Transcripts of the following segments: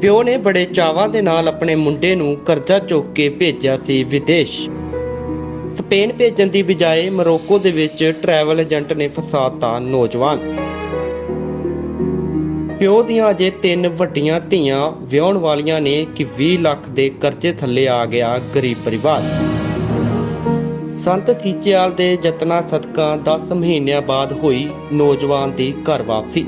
ਪਿਓ ਨੇ ਬੜੇ ਚਾਵਾਂ ਦੇ ਨਾਲ ਆਪਣੇ ਮੁੰਡੇ ਨੂੰ ਕਰਜ਼ਾ ਚੁੱਕ ਕੇ ਭੇਜਿਆ ਸੀ ਵਿਦੇਸ਼। ਸਪੇਨ ਭੇਜਣ ਦੀ ਬਜਾਏ ਮੋਰੋਕੋ ਦੇ ਵਿੱਚ ਟਰੈਵਲ ਏਜੰਟ ਨੇ ਫਸਾਤਾ ਨੌਜਵਾਨ। ਪਿਓ ਦੀਆਂ ਅਜੇ ਤਿੰਨ ਵੱਡੀਆਂ ਧੀਆਂ ਵਿਆਹਣ ਵਾਲੀਆਂ ਨੇ ਕਿ 20 ਲੱਖ ਦੇ ਕਰਜ਼ੇ ਥੱਲੇ ਆ ਗਿਆ ਗਰੀਬ ਪਰਿਵਾਰ। ਸੰਤ ਸੀਚੇਵਾਲ ਦੇ ਯਤਨਾਂ ਸਦਕਾ 10 ਮਹੀਨਿਆਂ ਬਾਅਦ ਹੋਈ ਨੌਜਵਾਨ ਦੀ ਘਰ ਵਾਪਸੀ।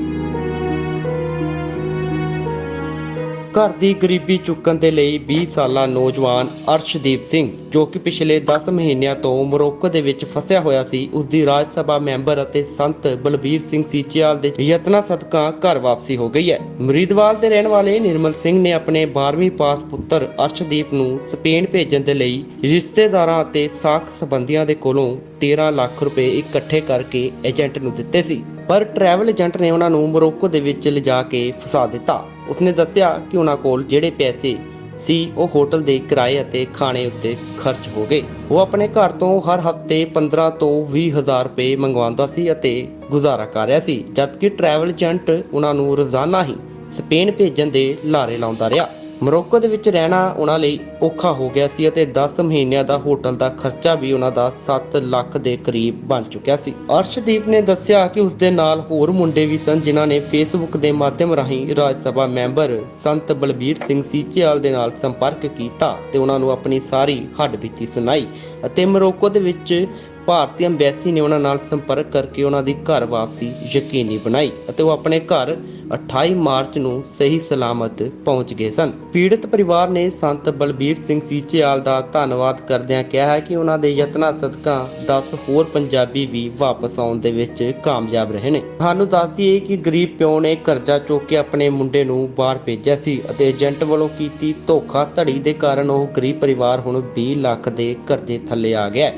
ਘਰ ਦੀ ਗਰੀਬੀ ਚੁੱਕਣ ਦੇ ਲਈ 20 ਸਾਲਾ ਨੌਜਵਾਨ ਅਰਸ਼ਦੀਪ ਸਿੰਘ, ਜੋ ਕਿ ਪਿਛਲੇ 10 ਮਹੀਨਿਆਂ ਤੋਂ ਮੋਰੋਕੋ ਦੇ ਵਿੱਚ ਫਸਿਆ ਹੋਇਆ ਸੀ ਉਸ ਦੀ ਰਾਜ ਸਭਾ ਮੈਂਬਰ ਅਤੇ ਸੰਤ ਬਲਬੀਰ ਸਿੰਘ ਸੀਚੇਵਾਲ ਦੇ ਯਤਨਾਂ ਸਦਕਾ ਘਰ ਵਾਪਸੀ ਹੋ ਗਈ ਹੈ। ਮਰੀਦਵਾਲ ਦੇ ਰਹਿਣ ਵਾਲੇ ਨਿਰਮਲ ਸਿੰਘ ਨੇ ਆਪਣੇ 12ਵੀਂ ਪਾਸ ਪੁੱਤਰ ਅਰਸ਼ਦੀਪ ਨੂੰ ਸਪੇਨ ਭੇਜਣ ਦੇ ਲਈ ਰਿਸ਼ਤੇਦਾਰਾਂ ਅਤੇ ਸਾਖ ਸੰਬੰਧੀਆਂ ਦੇ ਕੋਲੋਂ 13 ਲੱਖ ਰੁਪਏ ਇਕੱਠੇ ਕਰਕੇ ਏਜੰਟ ਨੂੰ ਦਿੱਤੇ ਸੀ, ਪਰ ਟਰੈਵਲ ਏਜੰਟ ਨੇ ਉਹਨਾਂ ਨੂੰ ਮੋਰੋਕੋ ਦੇ ਵਿੱਚ ਲਿਜਾ ਕੇ ਫਸਾ ਦਿੱਤਾ। ਉਸਨੇ ਦੱਸਿਆ ਕਿ ਉਹਨਾਂ ਕੋਲ ਜਿਹੜੇ ਪੈਸੇ ਸੀ, ਉਹ ਹੋਟਲ ਦੇ ਕਿਰਾਏ ਅਤੇ ਖਾਣੇ ਉੱਤੇ ਖਰਚ ਹੋ ਗਏ। ਉਹ ਆਪਣੇ ਘਰ ਤੋਂ ਹਰ ਹਫ਼ਤੇ 15 ਤੋਂ 20 ਹਜ਼ਾਰ ਰੁਪਏ ਮੰਗਵਾਉਂਦਾ ਸੀ ਅਤੇ ਗੁਜ਼ਾਰਾ ਕਰ ਰਿਹਾ ਸੀ, ਜਦਕਿ ਟਰੈਵਲ ਏਜੰਟ ਉਹਨਾਂ ਨੂੰ ਰੋਜ਼ਾਨਾ ਹੀ ਸਪੇਨ ਭੇਜਣ ਦੇ ਲਾਰੇ ਲਾਉਂਦਾ ਰਿਹਾ। ਮੋਰੋਕੋ ਦੇ ਵਿੱਚ ਰਹਿਣਾ ਉਹਨਾਂ ਲਈ ਔਖਾ ਹੋ ਗਿਆ ਸੀ ਅਤੇ 10 ਮਹੀਨਿਆਂ ਦਾ ਹੋਟਲ ਦਾ ਖਰਚਾ ਵੀ ਉਹਨਾਂ ਦਾ 7 ਲੱਖ ਦੇ ਕਰੀਬ ਬਣ ਚੁੱਕਿਆ ਸੀ। ਅਰਸ਼ਦੀਪ ਨੇ ਦੱਸਿਆ ਕਿ ਉਸ ਦੇ ਨਾਲ ਹੋਰ ਮੁੰਡੇ ਵੀ ਸਨ ਜਿਨ੍ਹਾਂ ਨੇ ਫੇਸਬੁੱਕ ਦੇ ਮਾਧਿਅਮ ਰਾਹੀਂ ਰਾਜ ਸਭਾ ਮੈਂਬਰ ਸੰਤ ਬਲਬੀਰ ਸਿੰਘ ਸੀਚੇਵਾਲ ਦੇ ਨਾਲ ਸੰਪਰਕ ਕੀਤਾ ਤੇ ਉਹਨਾਂ ਨੂੰ ਆਪਣੀ ਸਾਰੀ ਹੱਡਬੀਤੀ ਸੁਣਾਈ ਅਤੇ ਮੋਰੋਕੋ ਦੇ ਵਿੱਚ ਭਾਰਤੀ ਅੰਬੈਸੀ ਨੇ ਉਹਨਾਂ ਨਾਲ ਸੰਪਰਕ ਕਰਕੇ ਉਹਨਾਂ ਦੀ ਘਰ ਵਾਪਸੀ ਯਕੀਨੀ ਬਣਾਈ ਅਤੇ ਉਹ ਆਪਣੇ ਘਰ 28 ਮਾਰਚ ਨੂੰ ਸਹੀ ਸਲਾਮਤ ਪਹੁੰਚ ਗਏ ਸਨ। ਪੀੜਤ ਪਰਿਵਾਰ ਨੇ ਸੰਤ ਬਲਬੀਰ ਸਿੰਘ ਸੀਚੇਵਾਲ ਦਾ ਧੰਨਵਾਦ ਕਰਦਿਆਂ ਕਿਹਾ ਹੈ ਕਿ ਉਹਨਾਂ ਦੇ ਯਤਨਾਂ ਸਦਕਾ 10 ਹੋਰ ਪੰਜਾਬੀ ਵੀ ਵਾਪਸ ਆਉਣ ਦੇ ਵਿੱਚ ਕਾਮਯਾਬ ਰਹੇ ਨੇ। ਸਾਨੂੰ ਦੱਸਦੀ ਦਈਏ ਕਿ ਗਰੀਬ ਪਿਓ ਨੇ ਕਰਜ਼ਾ ਚੁੱਕ ਕੇ ਆਪਣੇ ਮੁੰਡੇ ਨੂੰ ਬਾਹਰ ਭੇਜਿਆ ਸੀ ਅਤੇ ਏਜੰਟ ਵੱਲੋਂ ਕੀਤੀ ਧੋਖਾ ਧੜੀ ਦੇ ਕਾਰਨ ਉਹ ਗਰੀਬ ਪਰਿਵਾਰ ਹੁਣ 20 ਲੱਖ ਦੇ ਕਰਜ਼ੇ ਥੱਲੇ ਆ ਗਿਆ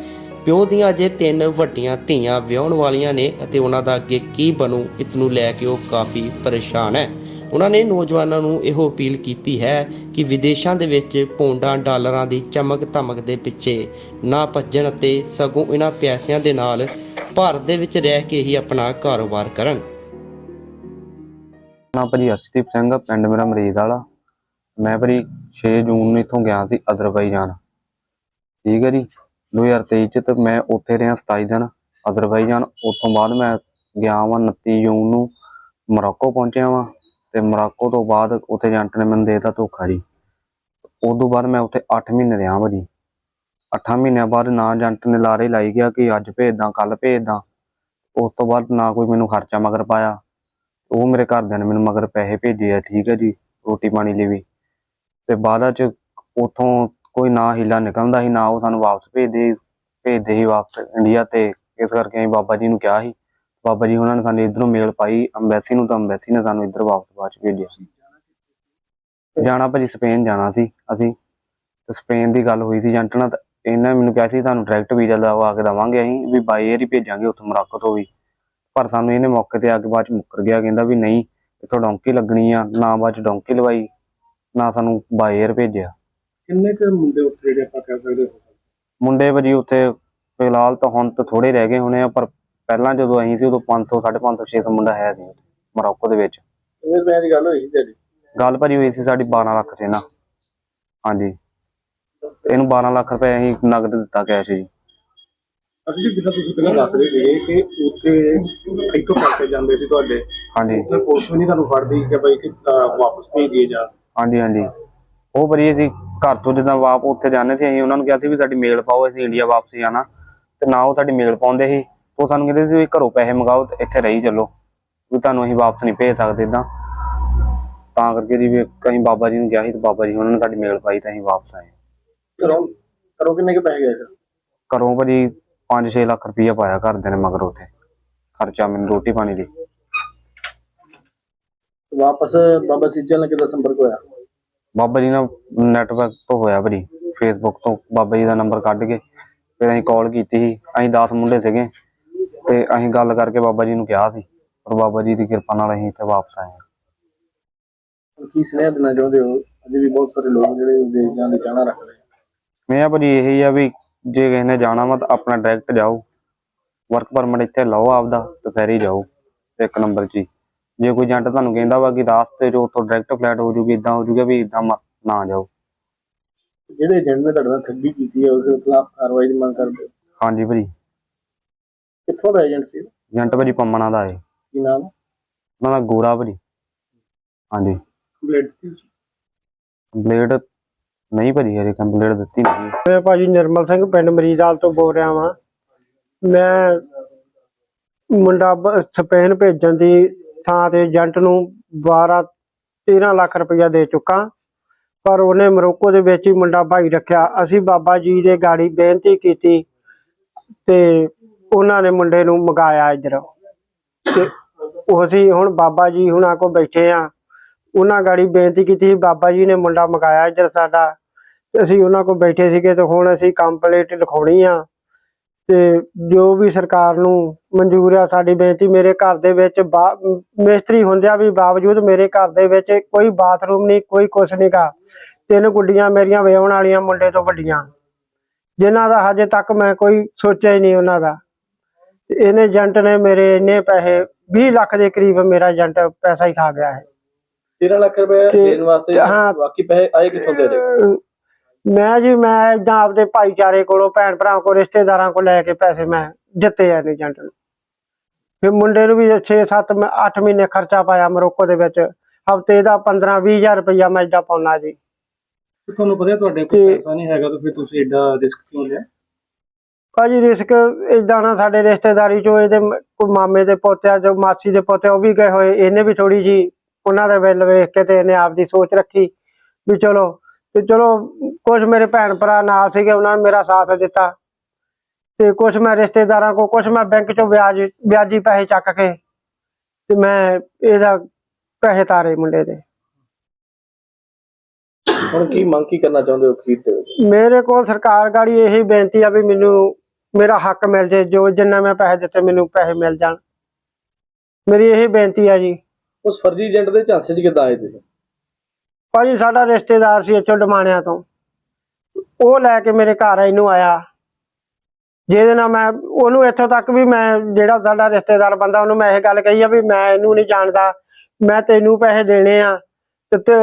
ਪਿਓ ਦੀਆਂ ਅਜੇ ਤਿੰਨ ਵੱਡੀਆਂ ਧੀਆਂ ਵਿਆਹਣ ਵਾਲੀਆਂ ਨੇ ਅਤੇ ਉਹਨਾਂ ਦਾ ਅੱਗੇ ਕੀ ਬਣੂ ਇਸ ਨੂੰ ਲੈ ਕੇ ਉਹ ਕਾਫੀ ਪਰੇਸ਼ਾਨ ਹੈ। ਉਹਨਾਂ ਨੇ ਨੌਜਵਾਨਾਂ ਨੂੰ ਇਹੋ ਅਪੀਲ ਕੀਤੀ ਹੈ ਕਿ ਵਿਦੇਸ਼ਾਂ ਦੇ ਵਿੱਚ ਪੌਂਡਾਂ ਡਾਲਰਾਂ ਦੀ ਚਮਕ ਧਮਕ ਦੇ ਪਿੱਛੇ ਨਾ ਭੱਜਣ ਅਤੇ ਸਗੋਂ ਇਹਨਾਂ ਪੈਸਿਆਂ ਦੇ ਨਾਲ ਭਾਰਤ ਦੇ ਵਿੱਚ ਰਹਿ ਕੇ ਹੀ ਆਪਣਾ ਕਾਰੋਬਾਰ ਕਰਨ। ਨਾ ਭਾਜੀ ਅਰਸ਼ਦੀਪ ਸਿੰਘ ਪਿੰਡ ਮੇਰਾ ਮਰੀਜ਼ ਵਾਲਾ। ਮੈਂ ਭਾਜੀ 6 ਜੂਨ ਨੂੰ ਇੱਥੋਂ ਗਿਆ ਸੀ ਅਜ਼ਰਬਾਈਜਾਨ ਠੀਕ ਹੈ ਜੀ? 2023 ਚ ਤੇ ਮੈਂ ਉੱਥੇ ਰਿਹਾ 27 ਦਿਨ। ਅਜ਼ਰਬਾਈਜਾਨ ਉੱਥੋਂ ਬਾਅਦ ਮੈਂ ਗਿਆ ਵਾਂ 29 ਜੂਨ ਨੂੰ ਮੋਰਾਕੋ ਪਹੁੰਚਿਆ ਵਾਂ ਤੇ ਮੋਰਾਕੋ ਤੋਂ ਬਾਅਦ ਉੱਥੇ ਏਜੰਟ ਨੇ ਮੈਨੂੰ ਦੇਤਾ ਧੋਖਾ ਜੀ। ਉਸ ਤੋਂ ਬਾਅਦ ਮੈਂ ਉੱਥੇ 8 ਮਹੀਨੇ ਰਿਹਾ ਭਾਜੀ 8 ਮਹੀਨਿਆਂ ਬਾਅਦ ਨਾ ਏਜੰਟ ਨੇ ਲਾਰੇ ਲਾਈ ਗਿਆ ਕਿ ਅੱਜ ਭੇਜਦਾ ਕੱਲ ਭੇਜਦਾ। ਉਸ ਤੋਂ ਬਾਅਦ ਨਾ ਕੋਈ ਮੈਨੂੰ ਖਰਚਾ ਮਗਰ ਪਾਇਆ। ਉਹ ਮੇਰੇ ਘਰਦਿਆਂ ਨੇ ਮੈਨੂੰ ਮਗਰ ਪੈਸੇ ਭੇਜੇ ਆ, ਠੀਕ ਹੈ ਜੀ, ਰੋਟੀ ਪਾਣੀ ਲਈ ਵੀ। ਤੇ ਬਾਅਦ ਚ ਉਥੋਂ ਕੋਈ ਨਾ ਹੀਲਾ ਨਿਕਲਦਾ ਸੀ, ਨਾ ਉਹ ਸਾਨੂੰ ਵਾਪਸ ਭੇਜਦੇ ਭੇਜਦੇ ਸੀ ਵਾਪਸ ਇੰਡੀਆ ਤੇ। ਇਸ ਕਰਕੇ ਅਸੀਂ ਬਾਬਾ ਜੀ ਨੂੰ ਕਿਹਾ ਸੀ। ਬਾਬਾ ਜੀ ਉਹਨਾਂ ਨੇ ਸਾਨੂੰ ਇਧਰੋਂ ਮੇਲ ਪਾਈ, ਅੰਬੈਸੀ ਨੂੰ ਤਾਂ ਅੰਬੈਸੀ ਨੇ ਸਾਨੂੰ ਇੱਧਰ ਵਾਪਸ ਬਾਅਦ ਚ ਭੇਜਿਆ। ਜਾਣਾ ਭਾਜੀ ਸਪੇਨ ਜਾਣਾ ਸੀ, ਅਸੀਂ ਤੇ ਸਪੇਨ ਦੀ ਗੱਲ ਹੋਈ ਸੀ ਏਜੰਟ ਨਾਲ ਇਹਨਾਂ ਮੈਨੂੰ ਕਿਹਾ ਸੀ ਤੁਹਾਨੂੰ ਡਾਇਰੈਕਟ ਵੀਜ਼ਾ ਲਵਾ ਕੇ ਦਵਾਂਗੇ ਅਸੀਂ, ਵੀ ਬਾਈ 에ਅਰ ਹੀ ਭੇਜਾਂਗੇ ਉੱਥੋਂ ਮੋਰੋਕੋ ਤੋਂ ਵੀ ਪਰ ਸਾਨੂੰ ਇਹਨੇ ਮੌਕੇ ਤੇ ਆ ਕੇ ਬਾਅਦ ਚ ਮੁੱਕਰ ਗਿਆ, ਕਹਿੰਦਾ ਵੀ ਨਹੀਂ, ਇੱਥੋਂ ਡੌਂਕੀ ਲੱਗਣੀ ਆ, ਨਾ ਬਾਅਦ ਚ ਡੌਂਕੀ ਲਵਾਈ, ਨਾ ਸਾਨੂੰ ਬਾਈ 에ਅਰ ਭੇਜਿਆ। ਕਿੰਨੇ ਕੁ ਮੁੰਡੇ ਉੱਥੇ ਜਿਹੜੇ ਆਪਾਂ ਕਹਿ ਸਕਦੇ ਹੋ? ਮੁੰਡੇ ਭਾਜੀ ਉੱਥੇ ਫਿਲਹਾਲ ਤਾਂ ਹੁਣ ਤਾਂ ਥੋੜੇ ਰਹਿ ਗਏ ਹੋਣੇ ਆ ਪਰ ਪਹਿਲਾਂ ਜਦੋਂ ਅਸੀਂ ਸੀ ਉਦੋਂ 500 550 600 ਮੁੰਡਾ ਹੈ ਸੀ ਮੋਰੋਕੋ ਦੇ ਵਿੱਚ। ਇਹ ਰੁਪਏ ਦੀ ਗੱਲ ਹੋਈ ਸੀ ਤੇਰੀ। ਗੱਲ ਭਾਜੀ ਹੋਈ ਸੀ ਸਾਡੀ 12 ਲੱਖ ਚ ਨਾ। ਹਾਂਜੀ। ਤੇ ਇਹਨੂੰ 12 ਲੱਖ ਰੁਪਏ ਅਸੀਂ ਨਗਦ ਦਿੱਤਾ ਕੈਸ਼ ਜੀ। ਅਸੀਂ ਜੀ ਜਿੱਦਾਂ ਤੁਸੀਂ ਪਹਿਲਾਂ ਦੱਸ ਰਹੇ ਸੀਗੇ ਕਿ ਉੱਥੇ ਇੱਥੋਂ ਪੈਸੇ ਜਾਂਦੇ ਸੀ ਤੁਹਾਡੇ। ਹਾਂਜੀ। ਉੱਥੇ ਪੁਲਿਸ ਵੀ ਨਹੀਂ ਤੁਹਾਨੂੰ ਫੜਦੀ ਕਿ ਬਈ ਕਿ ਅਹ, ਵਾਪਸ ਭੇਜ ਦੀਏ ਜਾ। ਹਾਂਜੀ ਹਾਂਜੀ। ਉਹ ਭਾਜੀ ਅਸੀਂ ਘਰ ਤੋਂ ਜਿੱਦਾਂ ਵਾਪ ਉੱਥੇ ਜਾਂਦੇ ਸੀ ਅਸੀਂ ਉਹਨਾਂ ਨੂੰ ਕਿਹਾ ਸੀ ਵੀ ਸਾਡੀ ਮੇਲ ਪਾਓ ਅਸੀਂ ਇੰਡੀਆ ਵਾਪਸ ਜਾਣਾ। ਤੇ ਨਾ ਉਹ ਸਾਡੀ ਮੇਲ ਪਾਉਂਦੇ ਸੀ। ਉਹ ਸਾਨੂੰ ਕਹਿੰਦੇ ਸੀ ਵੀ ਘਰੋਂ ਪੈਸੇ ਮੰਗਾਓ ਤੇ ਇੱਥੇ ਰਹੀ ਚੱਲੋ। ਵੀ ਤੁਹਾਨੂੰ ਅਸੀਂ ਵਾਪਸ ਨਹੀਂ ਭੇਜ ਸਕਦੇ ਇਦਾਂ। ਤਾਂ ਕਰਕੇ ਜੀ ਵੀ ਅਸੀਂ ਬਾਬਾ ਜੀ ਨੂੰ ਕਿਹਾ ਸੀ ਤੇ ਬਾਬਾ ਜੀ ਉਹਨਾਂ ਨੇ ਸਾਡੀ ਮੇਲ ਪਾਈ ਤਾਂ ਅਸੀਂ ਵਾਪਸ ਆਏ। ਕਰੋ ਕਰੋ ਕਿੰਨੇ ਕੁ ਪੈਸੇ ਗਏ ਘਰੋਂ ਭਾਜੀ 5-6 ਲੱਖ ਰੁਪਈਆ ਪਾਇਆ ਘਰਦਿਆਂ ਨੇ ਮਗਰ ਉੱਥੇ। ਖਰਚਾ ਮੈਨੂੰ ਰੋਟੀ ਪਾਣੀ ਲਈ ਵਾਪਸ ਬਾਬਾ ਸੀਚਲ ਨਾਲ ਕਿਦਾਂ ਸੰਪਰਕ ਹੋਇਆ? ਬਾਬਾ ਜੀ ਨਾਲ ਨੈਟਵਰਕ ਤੋਂ ਹੋਇਆ ਭਾਜੀ। ਫੇਸਬੁੱਕ ਤੋਂ ਬਾਬਾ ਜੀ ਦਾ ਨੰਬਰ ਕੱਢ ਕੇ ਫਿਰ ਅਸੀਂ ਕਾਲ ਕੀਤੀ ਸੀ। ਅਸੀਂ 10 ਮੁੰਡੇ ਸੀਗੇ ਤੇ ਅਸੀਂ ਗੱਲ ਕਰਕੇ ਬਾਬਾ ਜੀ ਨੂੰ ਕਿਹਾ ਸੀ। ਪਰ ਬਾਬਾ ਜੀ ਦੀ ਕਿਰਪਾ ਨਾਲ ਅਸੀਂ ਇੱਥੇ ਵਾਪਸ ਆਏ ਹਾਂ। ਕੀ ਸੁਨੇਹਾ ਦੇਣਾ ਚਾਹੁੰਦੇ ਹੋ? ਅਜੇ ਵੀ ਬਹੁਤ ਸਾਰੇ ਲੋਕ ਜਿਹੜੇ ਵਿਦੇਸ਼ ਜਾਣ ਦੀ ਚਾਹਨਾ ਰੱਖਦੇ ਆ। ਮੈਂ ਭਾਜੀ ਇਹੀ ਆ ਵੀ ਜੇ ਕਿਸੇ ਨੇ ਜਾਣਾ ਵਾ ਤਾਂ ਆਪਣਾ ਡਾਇਰੈਕਟ ਜਾਓ। ਵਰਕ ਪਰਮਿਟ ਇੱਥੇ ਲਓ ਆਪਦਾ ਤੇ ਫਿਰ ਹੀ ਜਾਓ। ਇੱਕ ਨੰਬਰ 'ਚ ਜੇ ਕੋਈ ਏਜੰਟ ਤੁਹਾਨੂੰ ਕਹਿੰਦਾ ਵਾ ਕਿ ਰਾਸਤੇ 'ਚ ਉੱਥੋਂ ਡਾਇਰੈਕਟ ਫਲਾਈਟ ਹੋ ਜੂਗੀ ਇਦਾਂ ਹੋ ਜੂਗਾ ਵੀ ਇਦਾਂ ਨਾ ਜਾਓ। ਜਿਹੜੇ ਏਜੰਟ ਨੇ ਤੁਹਾਡੇ ਨਾਲ ਠੱਗੀ ਕੀਤੀ ਹੈ ਉਸ ਦੇ ਖਿਲਾਫ ਕਾਰਵਾਈ ਦੀ ਮੰਗ ਕਰਦੇ ਹੋ? ਹਾਂਜੀ ਭਾਜੀ। ਕਿੱਥੋਂ ਦਾ ਏਜੰਟ ਸੀ? ਏਜੰਟ ਭਾਜੀ ਪੰਮਣਾ ਦਾ ਹੈ ਕੀ ਨਾਮ? ਉਹਨਾਂ ਦਾ ਗੋਰਾ ਭਾਜੀ। ਹਾਂਜੀ। ਕੰਪਲੀਟ ਕੰਪਲੀਟ ਨਹੀਂ ਭਾਜੀ ਹਰੇ ਕੰਪਲੀਟ ਦਿੱਤੀ ਨਹੀਂ। ਮੈਂ ਭਾਜੀ ਨਿਰਮਲ ਸਿੰਘ ਪਿੰਡ ਮਰੀਦਾਲ ਤੋਂ ਬੋਲ ਰਿਹਾ ਵਾਂ। ਮੈਂ ਮੁੰਡਾ ਬ- ਸਪੇਨ ਭੇਜਣ ਦੀ ਥਾਂ ਤੇ ਏਜੰਟ ਨੂੰ 12 13 ਲੱਖ ਰੁਪਇਆ ਦੇ ਚੁੱਕਾ। ਪਰ ਉਹਨੇ ਮਰੋਕੋ ਦੇ ਵਿੱਚ ਹੀ ਮੁੰਡਾ ਭਾਈ ਰੱਖਿਆ। ਅਸੀਂ ਬਾਬਾ ਜੀ ਦੇ ਗਾੜੀ ਬੇਨਤੀ ਕੀਤੀ ਤੇ ਉਹਨਾਂ ਨੇ ਮੁੰਡੇ ਨੂੰ ਮੰਗਾਇਆ ਇਧਰ। ਤੇ ਉਹ ਅਸੀਂ ਹੁਣ ਬਾਬਾ ਜੀ ਹੁਣਾਂ ਕੋ ਬੈਠੇ ਆ। ਉਹਨਾਂ ਗਾੜੀ ਬੇਨਤੀ ਕੀਤੀ ਸੀ, ਬਾਬਾ ਜੀ ਨੇ ਮੁੰਡਾ ਮੰਗਾਇਆ ਇੱਧਰ ਸਾਡਾ। ਤੇ ਅਸੀਂ ਉਹਨਾਂ ਕੋਲ ਬੈਠੇ ਸੀਗੇ ਤੇ ਹੁਣ ਅਸੀਂ ਕੰਪਲੀਟ ਲਿਖਾਉਣੀ ਆ। ਤੇ ਜੋ ਵੀ ਸਰਕਾਰ ਨੂੰ ਮਨਜ਼ੂਰ ਆ ਸਾਡੀ ਬੇਨਤੀ ਮੇਰੇ ਘਰ ਦੇ ਵਿੱਚ ਮਿਸਤਰੀ ਹੁੰਦਿਆਂ ਵੀ ਬਾਵਜੂਦ ਮੇਰੇ ਘਰ ਦੇ ਵਿੱਚ ਕੋਈ ਬਾਥਰੂਮ ਨਹੀਂ ਕੋਈ ਕੁਛ ਨਹੀਂਗਾ ਤਿੰਨ ਗੁੱਡੀਆਂ ਮੇਰੀਆਂ ਵਿਆਹਣ ਵਾਲੀਆਂ ਮੁੰਡੇ ਤੋਂ ਵੱਡੀਆਂ। ਜਿਨ੍ਹਾਂ ਦਾ ਹਜੇ ਤੱਕ ਮੈਂ ਕੋਈ ਸੋਚਿਆ ਹੀ ਨਹੀਂ ਉਹਨਾਂ ਦਾ। ਇਹਨੇ ਏਜੰਟ ਨੇ ਮੇਰੇ ਇੰਨੇ ਪੈਸੇ 20 ਲੱਖ ਦੇ ਕਰੀਬ ਮੇਰਾ ਏਜੰਟ ਪੈਸਾ ਹੀ ਖਾ ਗਿਆ ਹੈ। 13 ਲੱਖ ਰੁਪਏ ਦੇਣ ਵਾਸਤੇ। ਬਾਕੀ ਪੈਸੇ ਆਏ ਕਿੱਥੋਂ ਦੇ ਅਹ ਮੈਂ ਜੀ ਮੈਂ ਇਦਾਂ ਆਪਦੇ ਭਾਈਚਾਰੇ ਕੋਲੋਂ ਭੈਣ ਭਰਾ ਕੋਲ ਰਿਸ਼ਤੇਦਾਰਾਂ ਕੋਲ ਲੈ ਕੇ ਪੈਸੇ ਮੈਂ ਦਿੱਤੇ ਨੇ ਏਜੰਟ ਨੂੰ। ਫਿਰ ਮੁੰਡੇ ਨੂੰ ਵੀ 6 7 8 ਮਹੀਨੇ ਖਰਚਾ ਪਾਇਆ ਮਰੋਕੋ ਦੇ ਵਿੱਚ। ਹਫ਼ਤੇ ਦਾ 15 20000 ਰੁਪਇਆ ਮੈਂ ਇਦਾਂ ਪਾਉਣਾ ਜੀ। ਤੁਹਾਨੂੰ ਪਤਾ ਤੁਹਾਡੇ ਕੋਲ ਪੈਸਾ ਨਹੀਂ ਹੈਗਾ ਤਾਂ ਫਿਰ ਤੁਸੀਂ ਐਡਾ ਰਿਸਕ ਕਿਉਂ ਲਿਆ? ਭਾਜੀ ਰਿਸਕ ਇਦਾਂ ਨਾ ਸਾਡੇ ਰਿਸ਼ਤੇਦਾਰੀ ਚੋਂ ਇਹਦੇ ਕੋਈ ਮਾਮੇ ਦੇ ਪੋਤਿਆ ਜੋ ਮਾਸੀ ਦੇ ਪੋਤੇ ਉਹ ਵੀ ਗਏ ਹੋਏ। ਇਹਨੇ ਵੀ ਥੋੜੀ ਜੀ ਉਹਨਾਂ ਦੇ ਬਿੱਲ ਵੇਖ ਕੇ ਤੇ ਇਹਨੇ ਆਪਦੀ ਸੋਚ ਰੱਖੀ ਵੀ ਚਲੋ ਤੇ ਚਲੋ ਕੁਝ ਮੇਰੇ ਭੈਣ ਭਰਾ ਨਾਲ ਸੀਗੇ ਉਹਨਾਂ ਨੇ ਮੇਰਾ ਸਾਥ ਦਿੱਤਾ। ਤੇ ਕੁਝ ਮੈਂ ਰਿਸ਼ਤੇਦਾਰਾਂ ਕੋ ਕੁਝ ਮੈਂ ਬੈਂਕ ਚੋਂ ਵਿਆਜ ਵਿਆਜੀ ਪੈਸੇ ਚੱਕ ਕੇ ਤੇ ਮੈਂ ਇਹਦਾ ਪੈਸੇ ਤਾਰੇ ਮੁੰਡੇ ਦੇ। ਹੁਣ ਕੀ ਮੰਗ ਕੀ ਕਰਨਾ ਚਾਹੁੰਦੇ ਹੋ ਖਰੀਦ ਦੇ ਵਿੱਚ? ਮੇਰੇ ਕੋਲ ਸਰਕਾਰ ਗਾੜੀ ਇਹੀ ਬੇਨਤੀ ਆ ਵੀ ਮੈਨੂੰ ਮੇਰਾ ਹੱਕ ਮਿਲ ਜੇ ਜੋ ਜਿੰਨਾ ਮੈਂ ਪੈਸੇ ਦਿੱਤੇ ਮੈਨੂੰ ਪੈਸੇ ਮਿਲ ਜਾਣ। ਮੇਰੀ ਇਹੀ ਬੇਨਤੀ ਆ ਜੀ। ਉਸ ਫਰਜ਼ੀ ਏਜੰਟ ਦੇ ਝਾਂਸੇ 'ਚ ਕਿੱਦਾਂ ਆਏ ਤੁਸੀਂ? ਭਾਜੀ ਸਾਡਾ ਰਿਸ਼ਤੇਦਾਰ ਸੀ ਇੱਥੋਂ ਡਮਾਣਿਆਂ ਤੋਂ। ਉਹ ਲੈ ਕੇ ਮੇਰੇ ਘਰ ਇਹਨੂੰ ਆਇਆ। ਜਿਹਦੇ ਨਾਲ ਮੈਂ, ਉਹਨੂੰ ਇੱਥੋਂ ਤੱਕ ਵੀ ਮੈਂ, ਜਿਹੜਾ ਸਾਡਾ ਰਿਸ਼ਤੇਦਾਰ ਬੰਦਾ, ਉਹਨੂੰ ਮੈਂ ਇਹ ਗੱਲ ਕਹੀ ਆ ਵੀ ਮੈਂ ਇਹਨੂੰ ਨਹੀਂ ਜਾਣਦਾ। ਮੈਂ ਤੈਨੂੰ ਪੈਸੇ ਦੇਣੇ ਆ ਤੇ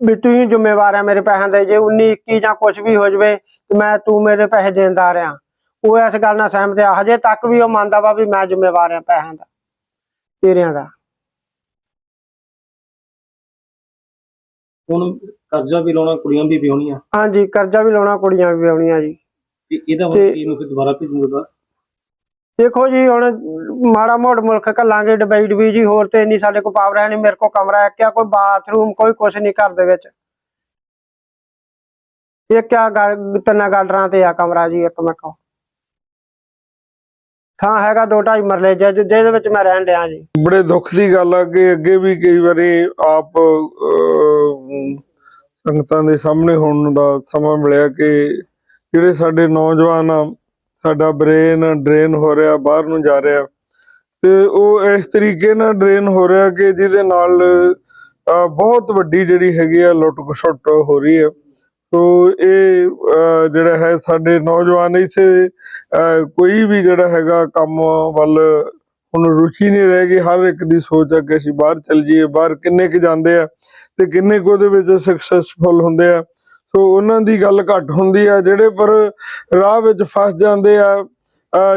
ਵੀ ਤੂੰ ਹੀ ਜ਼ਿੰਮੇਵਾਰ ਆ ਮੇਰੇ ਪੈਸਿਆਂ ਦੇ। ਜੇ 19 21 ਜਾਂ ਕੁਝ ਵੀ ਹੋ ਜਵੇ ਤੇ ਮੈਂ, ਤੂੰ ਮੇਰੇ ਪੈਸੇ ਦੇਣਦਾਰ ਆ ਉਹ ਇਸ ਗੱਲ ਨਾਲ ਸਹਿਮਤ ਆ। ਹਜੇ ਤੱਕ ਵੀ ਉਹ ਮੰਨਦਾ ਵਾ ਵੀ ਮੈਂ ਜ਼ਿੰਮੇਵਾਰ ਆ ਪੈਸਿਆਂ ਦਾ, ਤੇਰਿਆਂ ਦਾ। ਹੁਣ ਕਰਜ਼ਾ ਵੀ ਲਾਉਣਾ ਕੁੜੀਆਂ ਵੀ ਵਿਆਹੁਣੀਆਂ ਹਾਂਜੀ ਕਰਜ਼ਾ ਵੀ ਲਾਉਣਾ ਕੁੜੀਆਂ ਵੀ ਵਿਆਹੁਣੀਆਂ ਜੀ। ਤੇ ਇਹਦਾ ਹੁਣ ਤੇ- ਕੀ ਨੂੰ ਫਿਰ ਦੁਬਾਰਾ ਭੇਜੂਗਾ ਦੇਖੋ ਜੀ ਹੁਣ ਮਾੜਾ ਮੋੜ ਮੁਲਕ ਕੱਲਾਂਗੇ ਡਬਈ ਡਬਈ ਜੀ ਹੋਰ ਤੇ ਇੰਨੀ ਸਾਡੇ ਕੋਲ ਪਾਵਰ ਹੈ ਨਹੀਂ ਮੇਰੇ ਕੋਲ ਕਮਰਾ ਹੈ ਕਿਆ ਕੋਈ ਬਾਥਰੂਮ ਕੋਈ ਕੁਛ ਨਹੀਂ ਘਰ ਦੇ ਵਿੱਚ। ਇਹ ਕਿਆ ਗੱਲ ਤਿੰਨਾਂ ਗਾਲਰਾਂ ਤੇ ਆ ਕਮਰਾ ਜੀ ਇੱਕ ਕੋਲ ਥਾਂ ਹੈਗਾ ਦੋ ਢਾਈ ਮਰਲੇ ਜਿਹਦੇ ਜਿਹਦੇ ਵਿੱਚ ਮੈਂ ਰਹਿਣ ਡਿਆ ਜੀ। ਬੜੇ ਦੁੱਖ ਦੀ ਗੱਲ ਆ ਕਿ ਅੱਗੇ ਵੀ ਕਈ ਵਾਰੀ ਆਪ ਸੰਗਤਾਂ ਦੇ ਸਾਹਮਣੇ ਹੋਣ ਦਾ ਸਮਾਂ ਮਿਲਿਆ ਕਿ ਜਿਹੜੇ ਸਾਡੇ ਨੌਜਵਾਨ ਆ, ਸਾਡਾ ਬ੍ਰੇਨ ਡਰੇਨ ਹੋ ਰਿਹਾ, ਬਾਹਰ ਨੂੰ ਜਾ ਰਿਹਾ। ਤੇ ਉਹ ਇਸ ਤਰੀਕੇ ਨਾਲ ਡਰੇਨ ਹੋ ਰਿਹਾ ਕਿ ਜਿਹਦੇ ਨਾਲ ਬਹੁਤ ਵੱਡੀ ਜਿਹੜੀ ਹੈਗੀ ਆ ਲੁੱਟ ਖਸੁੱਟ ਹੋ ਰਹੀ ਹੈ। ਸੋ ਇਹ ਜਿਹੜਾ ਹੈ ਸਾਡੇ ਨੌਜਵਾਨ ਇੱਥੇ ਕੋਈ ਵੀ ਜਿਹੜਾ ਹੈਗਾ ਕੰਮ ਵੱਲ ਹੁਣ ਰੁਚੀ ਨਹੀਂ ਰਹਿ ਗਈ, ਹਰ ਇੱਕ ਦੀ ਸੋਚ ਆ ਕਿ ਅਸੀਂ ਬਾਹਰ ਚੱਲ ਜਾਈਏ, ਬਾਹਰ ਕਿੰਨੇ ਕੁ ਜਾਂਦੇ ਆ ਤੇ ਕਿੰਨੇ ਕੁ ਉਹਦੇ ਵਿੱਚ ਸਕਸੈਸਫੁਲ ਹੁੰਦੇ ਆ। ਸੋ ਉਹਨਾਂ ਦੀ ਗੱਲ ਘੱਟ ਹੁੰਦੀ ਆ, ਜਿਹੜੇ ਪਰ ਰਾਹ ਵਿੱਚ ਫਸ ਜਾਂਦੇ ਆ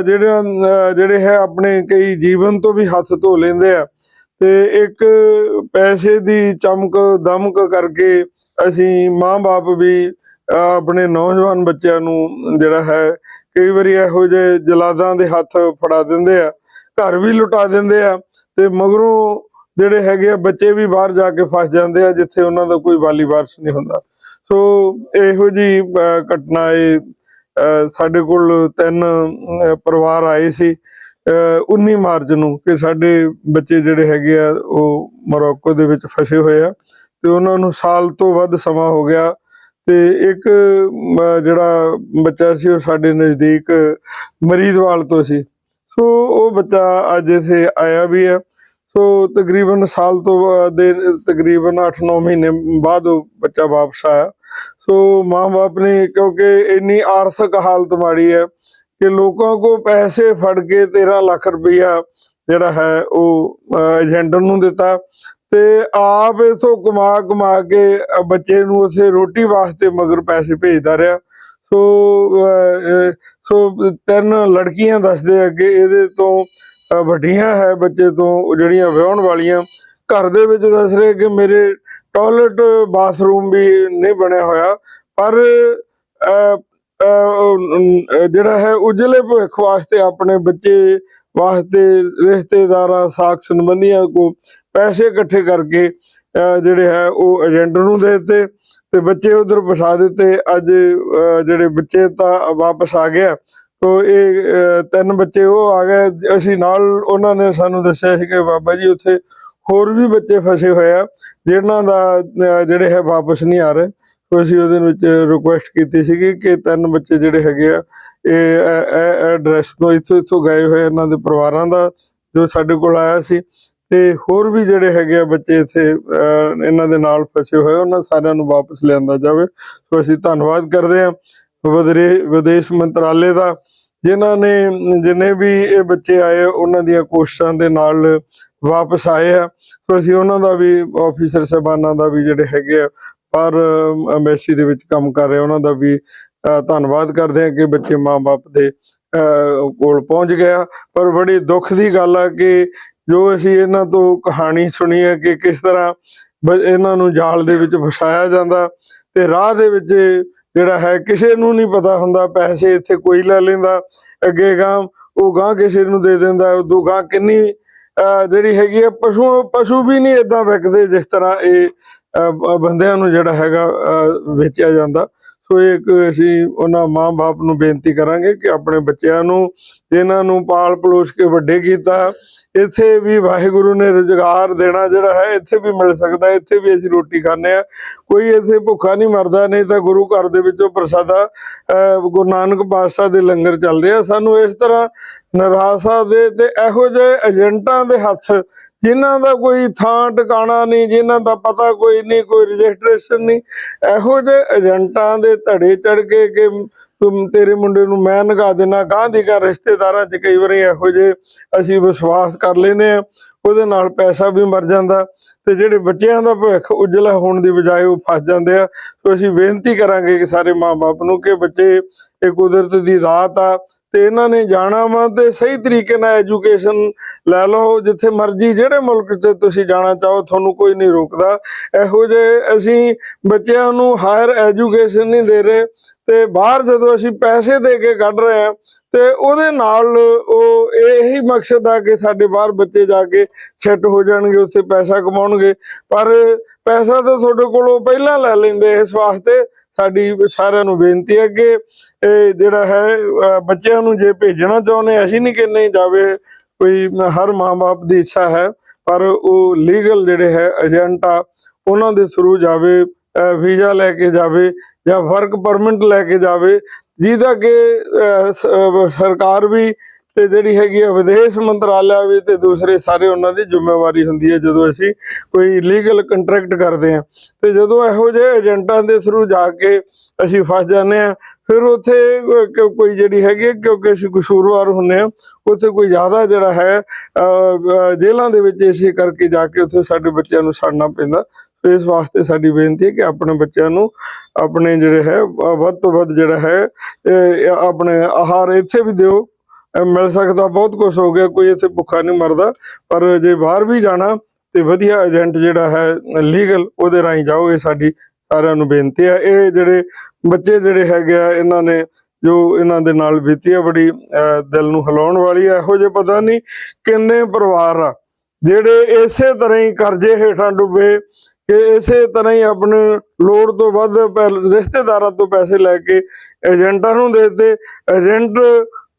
ਜਿਹੜੇ ਜਿਹੜੇ ਹੈ ਆਪਣੇ ਕਈ ਜੀਵਨ ਤੋਂ ਵੀ ਹੱਥ ਧੋ ਲੈਂਦੇ ਆ ਤੇ ਇੱਕ ਪੈਸੇ ਦੀ ਚਮਕ, ਦਮਕ ਕਰਕੇ ਅਸੀਂ ਮਾਂ-ਬਾਪ ਵੀ ਅਹ ਆਪਣੇ ਨੌਜਵਾਨ ਬੱਚਿਆਂ ਨੂੰ ਜਿਹੜਾ ਹੈ ਕਈ ਵਾਰੀ ਇਹੋ ਜਿਹੇ ਜਲਾਦਾਂ ਦੇ ਹੱਥ ਫੜਾ ਦਿੰਦੇ ਆ ਘਰ ਵੀ ਲੁਟਾ ਦਿੰਦੇ ਆ ਤੇ ਮਗਰੋਂ ਜਿਹੜੇ ਹੈਗੇ ਆ ਬੱਚੇ ਵੀ ਬਾਹਰ ਜਾ ਕੇ ਫਸ ਜਾਂਦੇ ਆ ਜਿੱਥੇ ਉਹਨਾਂ ਦਾ ਕੋਈ ਵਾਲੀ ਵਾਰਸ ਨਹੀਂ ਹੁੰਦਾ। ਸੋ ਇਹੋ ਜੀ ਘਟਨਾ ਇਹ ਅਹ, ਸਾਡੇ ਕੋਲ ਤਿੰਨ ਪਰਿਵਾਰ ਆਏ ਸੀ ਅਹ, 19 ਮਾਰਚ ਨੂੰ ਕਿ ਸਾਡੇ ਬੱਚੇ ਜਿਹੜੇ ਹੈਗੇ ਆ ਉਹ ਮੋਰੋਕੋ ਦੇ ਵਿੱਚ ਫਸੇ ਹੋਏ ਆ। ਤੇ ਉਹਨਾਂ ਨੂੰ ਸਾਲ ਤੋਂ ਵੱਧ ਸਮਾਂ ਹੋ ਗਿਆ ਤੇ ਇੱਕ ਜਿਹੜਾ ਬੱਚਾ ਸੀ ਉਹ ਸਾਡੇ ਨਜ਼ਦੀਕ ਮਰੀਦਵਾਲ ਤੋਂ ਸੀ। ਸੋ ਉਹ ਬੱਚਾ ਅੱਜ ਇੱਥੇ ਆਇਆ ਵੀ ਹੈ। ਸੋ ਤਕਰੀਬਨ ਸਾਲ ਤੋਂ ਦੇ ਤਕਰੀਬਨ 8-9 ਮਹੀਨੇ ਬਾਅਦ ਉਹ ਬੱਚਾ ਵਾਪਸ ਆਇਆ। ਸੋ ਮਾਂ-ਬਾਪ ਨੇ, ਕਿਉਂਕਿ ਇੰਨੀ ਆਰਥਿਕ ਹਾਲਤ ਮਾੜੀ ਹੈ ਕਿ ਲੋਕਾਂ ਕੋ ਪੈਸੇ ਫੜ ਕੇ 13 ਲੱਖ ਰੁਪਈਆ ਜਿਹੜਾ ਹੈ ਉਹ ਏਜੰਟ ਨੂੰ ਦਿੱਤਾ। ਤੇ ਆਪ ਇਥੋਂ ਕਮਾ ਕਮਾ ਕੇ ਬੱਚੇ ਨੂੰ ਉਸੇ ਰੋਟੀ ਵਾਸਤੇ ਮਗਰ ਪੈਸੇ ਭੇਜਦਾ ਰਿਹਾ। ਸੋ ਸੋ ਤਿੰਨ ਲੜਕੀਆਂ ਦੱਸਦੇ ਅੱਗੇ ਇਹਦੇ ਤੋਂ ਵੱਡੀਆਂ ਹੈ ਬੱਚੇ ਤੋਂ ਜਿਹੜੀਆਂ ਵਿਆਹਣ ਵਾਲੀਆਂ। ਘਰ ਦੇ ਵਿੱਚ ਦੱਸ ਰਹੇ ਕਿ ਮੇਰੇ ਟਾਇਲਟ ਬਾਥਰੂਮ ਵੀ ਨਹੀਂ ਬਣਿਆ ਹੋਇਆ ਪਰ ਅ, ਅ, ਜਿਹੜਾ ਹੈ ਉਜਲੇ ਭਵਿੱਖ ਵਾਸਤੇ ਆਪਣੇ ਬੱਚੇ ਵਾਸਤੇ ਰਿਸ਼ਤੇਦਾਰਾਂ, ਸਾਖ ਸੰਬੰਧੀਆਂ ਕੋ ਪੈਸੇ ਇਕੱਠੇ ਕਰਕੇ ਜਿਹੜੇ ਹੈ ਉਹ ਏਜੰਟ ਨੂੰ ਦੇ ਦਿੱਤੇ ਤੇ ਬੱਚੇ ਉਧਰ ਫਸਾ ਦਿੱਤੇ। ਅੱਜ ਜਿਹੜੇ ਬੱਚੇ ਤਾਂ ਵਾਪਸ ਆ ਗਿਆ, ਤੋ ਇਹ ਤਿੰਨ ਬੱਚੇ ਉਹ ਆ ਗਏ। ਅਸੀਂ ਨਾਲ ਉਹਨਾਂ ਨੇ ਸਾਨੂੰ ਦੱਸਿਆ ਸੀ ਕਿ ਬਾਬਾ ਜੀ ਉੱਥੇ ਹੋਰ ਵੀ ਬੱਚੇ ਫਸੇ ਹੋਏ ਆ, ਜਿਨ੍ਹਾਂ ਦਾ ਜਿਹੜੇ ਹੈ ਵਾਪਸ ਨਹੀਂ ਆ ਰਹੇ। ਸੋ ਅਸੀਂ ਉਹਦੇ ਵਿੱਚ ਰਿਕੁਐਸਟ ਕੀਤੀ ਸੀਗੀ ਕਿ ਤਿੰਨ ਬੱਚੇ ਜਿਹੜੇ ਹੈਗੇ ਆ, ਇਹ ਐਡਰੈਸ ਤੋਂ ਇੱਥੋਂ ਇੱਥੋਂ ਗਏ ਹੋਏ ਇਹਨਾਂ ਦੇ ਪਰਿਵਾਰਾਂ ਦਾ, ਜੋ ਸਾਡੇ ਕੋਲ ਆਇਆ ਸੀ। ਤੇ ਹੋਰ ਵੀ ਜਿਹੜੇ ਹੈਗੇ ਆ ਬੱਚੇ ਇੱਥੇ ਇਹਨਾਂ ਦੇ ਨਾਲ ਫਸੇ ਹੋਏ ਉਹਨਾਂ ਸਾਰਿਆਂ ਨੂੰ ਵਾਪਸ ਲਿਆਂਦਾ ਜਾਵੇ। ਸੋ ਅਸੀਂ ਧੰਨਵਾਦ ਕਰਦੇ ਹਾਂ ਵਿਦਰੇ- ਵਿਦੇਸ਼ ਮੰਤਰਾਲੇ ਦਾ, ਜਿਨ੍ਹਾਂ ਨੇ, ਜਿੰਨੇ ਵੀ ਇਹ ਬੱਚੇ ਆਏ ਉਹਨਾਂ ਦੀਆਂ ਕੋਸ਼ਿਸ਼ਾਂ ਦੇ ਨਾਲ ਵਾਪਸ ਆਏ ਆ। ਸੋ ਅਸੀਂ ਉਹਨਾਂ ਦਾ ਵੀ ਆਫੀਸਰ ਸਾਹਿਬਾਨਾਂ ਦਾ ਵੀ ਜਿਹੜੇ ਹੈਗੇ ਆ ਪਰ ਐਮਬੈਸੀ ਦੇ ਵਿੱਚ ਕੰਮ ਕਰ ਰਹੇ ਉਹਨਾਂ ਦਾ ਵੀ ਧੰਨਵਾਦ ਕਰਦੇ ਹਾਂ ਕਿ ਬੱਚੇ ਮਾਂ-ਬਾਪ ਦੇ ਕੋਲ ਪਹੁੰਚ ਗਿਆ ਪਰ ਬੜੀ ਦੁੱਖ ਦੀ ਗੱਲ ਆ ਕਿ ਜੋ ਅਸੀਂ ਇਹਨਾਂ ਤੋਂ ਕਹਾਣੀ ਸੁਣੀ ਹੈ ਕਿ ਕਿਸ ਤਰ੍ਹਾਂ ਇਹਨਾਂ ਨੂੰ ਜਾਲ ਦੇ ਵਿੱਚ ਫਸਾਇਆ ਜਾਂਦਾ ਤੇ ਰਾਹ ਦੇ ਵਿੱਚ ਜਿਹੜਾ ਹੈ ਕਿਸੇ ਨੂੰ ਨਹੀਂ ਪਤਾ ਹੁੰਦਾ ਪੈਸੇ ਇੱਥੇ ਕੋਈ ਲੈ ਲੈਂਦਾ ਅੱਗੇ ਗਾਂ ਉਹ ਗਾਂ ਕਿਸੇ ਨੂੰ ਦੇ ਦਿੰਦਾ ਉਦੋਂ ਗਾਂ ਕਿੰਨੀ ਅਹ, ਜਿਹੜੀ ਹੈਗੀ ਹੈ ਪਸ਼ੂ ਪਸ਼ੂ ਵੀ ਨਹੀਂ ਇਦਾਂ ਵਿਕਦੇ ਜਿਸ ਤਰ੍ਹਾਂ ਇਹ ਬੰਦਿਆਂ ਨੂੰ ਜਿਹੜਾ ਹੈਗਾ ਵੇਚਿਆ ਜਾਂਦਾ। ਸੋ ਇੱਕ ਅਸੀਂ ਉਹਨਾਂ ਮਾਂ-ਬਾਪ ਨੂੰ ਬੇਨਤੀ ਕਰਾਂਗੇ ਕਿ ਆਪਣੇ ਬੱਚਿਆਂ ਨੂੰ ਜਿਨ੍ਹਾਂ ਨੂੰ ਪਾਲ ਪਲੋਸ ਕੇ ਵੱਡੇ ਕੀਤਾ ਇੱਥੇ ਵੀ ਵਾਹਿਗੁਰੂ ਨੇ ਰੁਜ਼ਗਾਰ ਦੇਣਾ ਜਿਹੜਾ ਹੈ ਇੱਥੇ ਵੀ ਮਿਲ ਸਕਦਾ ਇੱਥੇ ਵੀ ਅਸੀਂ ਰੋਟੀ ਖਾਂਦੇ ਆ ਕੋਈ ਇੱਥੇ ਭੁੱਖਾ ਨਹੀਂ ਮਰਦਾ ਨਹੀਂ ਤਾਂ ਗੁਰੂ ਘਰ ਦੇ ਵਿੱਚੋਂ ਪ੍ਰਸਾਦਾ ਅਹ, ਗੁਰੂ ਨਾਨਕ ਪਾਤਸ਼ਾਹ ਦੇ ਲੰਗਰ ਚੱਲਦੇ ਆ। ਸਾਨੂੰ ਇਸ ਤਰ੍ਹਾਂ ਨਿਰਾਸ਼ਾ ਦੇ ਤੇ ਇਹੋ ਜਿਹੇ ਏਜੰਟਾਂ ਦੇ ਹੱਥ ਜਿਨ੍ਹਾਂ ਦਾ ਕੋਈ ਥਾਂ ਟਿਕਾਣਾ ਨਹੀਂ, ਜਿਨ੍ਹਾਂ ਦਾ ਪਤਾ ਕੋਈ ਨਹੀਂ, ਕੋਈ ਰਜਿਸਟ੍ਰੇਸ਼ਨ ਨਹੀਂ, ਇਹੋ ਜਿਹੇ ਏਜੰਟਾਂ ਦੇ ਧੜੇ ਚੜ ਕੇ ਕਿ ਤੁਮ ਤੇਰੇ ਮੁੰਡੇ ਨੂੰ ਮੈਂ ਨਗਾ ਦੇਣਾ ਗਾਂ ਦੀ ਗਾਂ ਰਿਸ਼ਤੇਦਾਰਾਂ 'ਚ ਕਈ ਵਾਰੀ ਇਹੋ ਜਿਹੇ ਅਸੀਂ ਵਿਸ਼ਵਾਸ ਕਰ ਲੈਨੇ ਆ ਉਹਦੇ ਨਾਲ ਪੈਸਾ ਵੀ ਮਰ ਜਾਂਦਾ ਤੇ ਜਿਹੜੇ ਬੱਚਿਆਂ ਦਾ ਭਵਿੱਖ ਉਜਲਾ ਹੋਣ ਦੀ ਬਜਾਏ ਉਹ ਫਸ ਜਾਂਦੇ ਆ। ਸੋ ਅਸੀਂ ਬੇਨਤੀ ਕਰਾਂਗੇ ਕਿ ਸਾਰੇ ਮਾਪੇ ਨੂੰ ਕਿ ਬੱਚੇ, ਇਹ ਕੁਦਰਤ ਦੀ ਦਾਤ ਆ ਤੇ ਇਹਨਾਂ ਨੇ ਜਾਣਾ ਵਾ ਤੇ ਸਹੀ ਤਰੀਕੇ ਨਾਲ ਐਜੂਕੇਸ਼ਨ ਲੈ ਲਓ, ਜਿੱਥੇ ਮਰਜ਼ੀ ਜਿਹੜੇ ਮੁਲਕ 'ਚ ਤੁਸੀਂ ਜਾਣਾ ਚਾਹੋ, ਤੁਹਾਨੂੰ ਕੋਈ ਨਹੀਂ ਰੋਕਦਾ। ਇਹੋ ਜਿਹੇ ਅਸੀਂ ਬੱਚਿਆਂ ਨੂੰ ਹਾਇਰ ਐਜੂਕੇਸ਼ਨ ਨਹੀਂ ਦੇ ਰਹੇ ਤੇ ਬਾਹਰ ਜਦੋਂ ਅਸੀਂ ਪੈਸੇ ਦੇ ਕੇ ਕੱਢ ਰਹੇ ਆ ਤੇ ਉਹਦੇ ਨਾਲ ਉਹ ਇਹੀ ਮਕਸਦ ਆ ਕਿ ਸਾਡੇ ਬਾਹਰ ਬੱਚੇ ਜਾ ਕੇ ਸੈੱਟ ਹੋ ਜਾਣਗੇ, ਉੱਥੇ ਪੈਸਾ ਕਮਾਉਣਗੇ। ਪਰ ਪੈਸਾ ਤਾਂ ਤੁਹਾਡੇ ਕੋਲੋਂ ਪਹਿਲਾਂ ਲੈ ਲੈਂਦੇ ਇਸ ਵਾਸਤੇ। ਸਾਡੀ ਸਾਰਿਆਂ ਨੂੰ ਬੇਨਤੀ ਹੈ ਕਿ ਇਹ ਜਿਹੜਾ ਹੈ ਬੱਚਿਆਂ ਨੂੰ ਜੇ ਭੇਜਣਾ ਚਾਹੁੰਦੇ ਅਸੀਂ ਨਹੀਂ ਕਿ ਨਹੀਂ ਜਾਵੇ, ਕੋਈ ਹਰ ਮਾਂ-ਬਾਪ ਦੀ ਇੱਛਾ ਹੈ, ਪਰ ਉਹ ਲੀਗਲ ਜਿਹੜੇ ਹੈ, ਏਜੰਟ ਆ, ਉਹਨਾਂ ਦੇ ਥਰੂ ਜਾਵੇ ਵੀਜ਼ਾ ਲੈ ਕੇ ਜਾਵੇ ਜਾਂ ਵਰਕ ਪਰਮਿਟ ਲੈ ਕੇ ਜਾਵੇ, ਜਿਹਦਾ ਕਿ ਸਰਕਾਰ ਵੀ ਤੇ ਜਿਹੜੀ ਹੈਗੀ ਆ ਵਿਦੇਸ਼ ਮੰਤਰਾਲਾ ਵੀ ਤੇ ਦੂਸਰੇ ਸਾਰੇ ਉਹਨਾਂ ਦੀ ਜ਼ਿੰਮੇਵਾਰੀ ਹੁੰਦੀ ਹੈ ਜਦੋਂ ਅਸੀਂ ਕੋਈ ਲੀਗਲ ਕੰਟਰੈਕਟ ਕਰਦੇ ਹਾਂ। ਤੇ ਜਦੋਂ ਇਹੋ ਜਿਹੇ ਏਜੰਟਾਂ ਦੇ ਥਰੂ ਜਾ ਕੇ ਅਸੀਂ ਫਸ ਜਾਂਦੇ ਆ ਫਿਰ ਉੱਥੇ ਕੋਈ ਜਿਹੜੀ ਹੈਗੀ ਹੈ, ਕਿਉਂਕਿ ਅਸੀਂ ਕਸੂਰਵਾਰ ਹੁੰਦੇ ਆ ਉੱਥੇ ਕੋਈ ਜ਼ਿਆਦਾ ਜਿਹੜਾ ਹੈ ਜੇਲ੍ਹਾਂ ਦੇ ਵਿੱਚ ਇਸੇ ਕਰਕੇ ਜਾ ਕੇ ਉੱਥੇ ਸਾਡੇ ਬੱਚਿਆਂ ਨੂੰ ਛੱਡਣਾ ਪੈਂਦਾ। ਇਸ ਵਾਸਤੇ ਸਾਡੀ ਬੇਨਤੀ ਹੈ ਕਿ ਆਪਣੇ ਬੱਚਿਆਂ ਨੂੰ ਆਪਣੇ ਜਿਹੜੇ ਹੈ ਵੱਧ ਤੋਂ ਵੱਧ ਜਿਹੜਾ ਹੈ ਆਪਣੇ ਆਹਾਰ ਇੱਥੇ ਵੀ ਦਿਓ। ਮਿਲ ਸਕਦਾ, ਬਹੁਤ ਕੁਝ ਹੋ ਗਿਆ, ਕੋਈ ਇੱਥੇ ਭੁੱਖਾ ਨਹੀਂ ਮਰਦਾ। ਪਰ ਜੇ ਬਾਹਰ ਵੀ ਜਾਣਾ ਤੇ ਵਧੀਆ ਏਜੰਟ ਜਿਹੜਾ ਹੈ ਲੀਗਲ ਉਹਦੇ ਰਾਹੀਂ ਜਾਓ, ਇਹ ਸਾਡੀ ਸਾਰਿਆਂ ਨੂੰ ਬੇਨਤੀ ਹੈ। ਇਹ ਜਿਹੜੇ ਬੱਚੇ ਜਿਹੜੇ ਹੈਗੇ ਆ, ਇਹਨਾਂ ਨੇ ਜੋ ਇਹਨਾਂ ਦੇ ਨਾਲ ਬੀਤੀ ਆ, ਬੜੀ ਦਿਲ ਨੂੰ ਹਿਲਾਉਣ ਵਾਲੀ ਹੈ ਇਹੋ ਜਿਹੇ ਪਤਾ ਨਹੀਂ ਕਿੰਨੇ ਪਰਿਵਾਰ ਆ, ਜਿਹੜੇ ਇਸੇ ਤਰ੍ਹਾਂ ਹੀ ਕਰਜ਼ੇ ਹੇਠਾਂ ਡੁੱਬੇ ਕਿ ਇਸੇ ਤਰ੍ਹਾਂ ਹੀ ਆਪਣੇ ਲੋੜ ਤੋਂ ਵੱਧ ਪੈ- ਰਿਸ਼ਤੇਦਾਰਾਂ ਤੋਂ ਪੈਸੇ ਲੈ ਕੇ ਏਜੰਟਾਂ ਨੂੰ ਦੇ ਦਿੱਤੇ। ਏਜੰਟ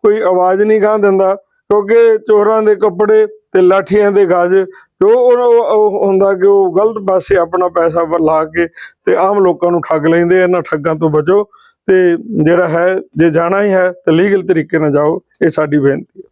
ਕੋਈ ਆਵਾਜ਼ ਨਹੀਂ ਗਾਂ ਦਿੰਦਾ, ਕਿਉਂਕਿ ਚੋਰਾਂ ਦੇ ਕੱਪੜੇ ਤੇ ਲਾਠੀਆਂ ਦੇ ਗਾਜ, ਜੋ ਉਹ ਹੁੰਦਾ ਕਿ ਉਹ ਗਲਤ ਪਾਸੇ ਆਪਣਾ ਪੈਸਾ ਲਾ ਕੇ ਤੇ ਆਮ ਲੋਕਾਂ ਨੂੰ ਠੱਗ ਲੈਂਦੇ ਇਹਨਾਂ ਠੱਗਾਂ ਤੋਂ ਬਚੋ ਤੇ ਜਿਹੜਾ ਹੈ, ਜੇ ਜਾਣਾ ਹੀ ਹੈ ਤਾਂ ਲੀਗਲ ਤਰੀਕੇ ਨਾਲ ਜਾਓ, ਇਹ ਸਾਡੀ ਬੇਨਤੀ ਹੈ।